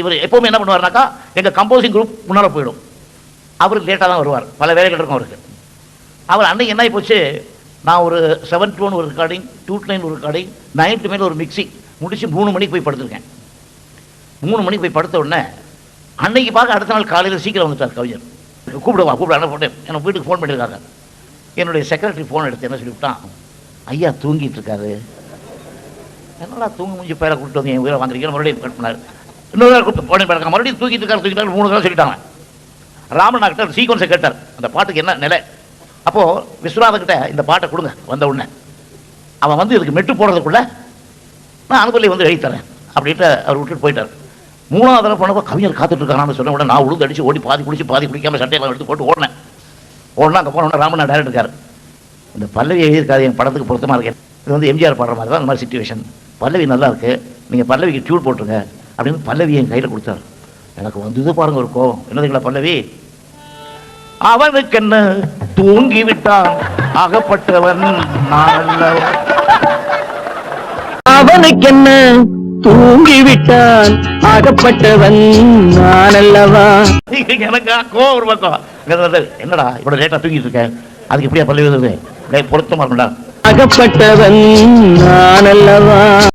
இவர் எப்பவுமே என்ன பண்ணுவார்னாக்கா எங்கள் கம்போசிங் குரூப் முன்னால் போயிடும். அவர் லேட்டாக தான் வருவார். பல வேலைகள் இருக்கும் அவருக்கு. அவர் அன்னைக்கு என்ன போச்சு நான் ஒரு செவன் டூன் ஒரு ரெக்கார்டிங் டூ நைன் ஒரு ரெக்கார்டிங் நைன்ட்டு மேலே ஒரு மிக்ஸி முடிச்சு மூணு மணிக்கு போய் படுத்திருக்கேன். மூணு மணிக்கு போய் படுத்த உடனே அன்னைக்கு பார்க்க அடுத்த நாள் காலையில் சீக்கிரம் வந்துட்டார் கவிஞர். கூப்பிடுவா கூப்பிட அனுப்ப போட்டேன் எனக்கு வீட்டுக்கு ஃபோன் பண்ணியிருக்காங்க. என்னுடைய செக்ரட்டரி ஃபோன் எடுத்து என்ன சொல்லிவிட்டான்? ஐயா தூங்கிட்டு இருக்காரு. என்னடா தூங்கி முடிஞ்சு பேரை கூப்பிட்டு வந்து என் உயிரை வாங்குறீங்க மறுபடியும் கட் பண்ணார். இன்னொரு நாள் கூப்பிட்டு போனே மறுபடியும் தூக்கிட்டு இருக்காரு தூக்கிட்டாரு மூணு தடவை சொல்லிட்டாங்க. ராமனா கிட்ட சீக்வன்ஸை கேட்டார். அந்த பாட்டுக்கு என்ன நிலை? அப்போது விஸ்வநாதன் கிட்ட இந்த பாட்டை கொடுங்க வந்த உடனே. அவன் வந்து இதுக்கு மெட்டு போடுறதுக்குள்ள நான் அனுப்பலி வந்து எழுதி தரேன் அப்படின்ட்டு அவர் விட்டுட்டு போயிட்டார். மூணாவது தடவை போனப்போ கவிஞர் காத்துட்டு இருக்காங்கன்னு சொன்ன உடனே நான் உழுந்து அடிச்சு ஓடி பாதி குடிச்சு பாதி குடிக்காம சட்டையெல்லாம் எடுத்து போட்டு ஓடினேன். ஓடனா அங்கே போன உடனே ராமன் டேரக்ட் இருக்கார். இந்த பல்லவி எழுதியிருக்காது என் படத்துக்கு பொருத்தமாக இருக்கேன் இது வந்து எம்ஜிஆர் பாடுற மாதிரி தான் அந்த மாதிரி சுச்சுவேஷன் பல்லவி நல்லா இருக்குது நீங்கள் பல்லவிக்கு டியூன் போட்டுருங்க. அப்படின்னு பல்லவி என் கையில் கொடுத்தாரு. எனக்கு வந்தது பாருங்க ஒரு கோவம் என்னதுங்களா பல்லவி? அவனுக்கு என்ன தூங்கி விட்டான் அகப்பட்டவன் நான் அவனுக்கு என்ன தூங்கி விட்டான் அகப்பட்டவன் நான் அல்லவா? எனக்கு கோவம் ஒரு பக்கம். என்னடா இவ்வளோ லேட்டாக தூங்கிட்டு இருக்கேன் அதுக்கு எப்படியா பல்லவி பொருத்தமா இருக்கும்டா. அகப்பட்டவன் நான் அல்லவா?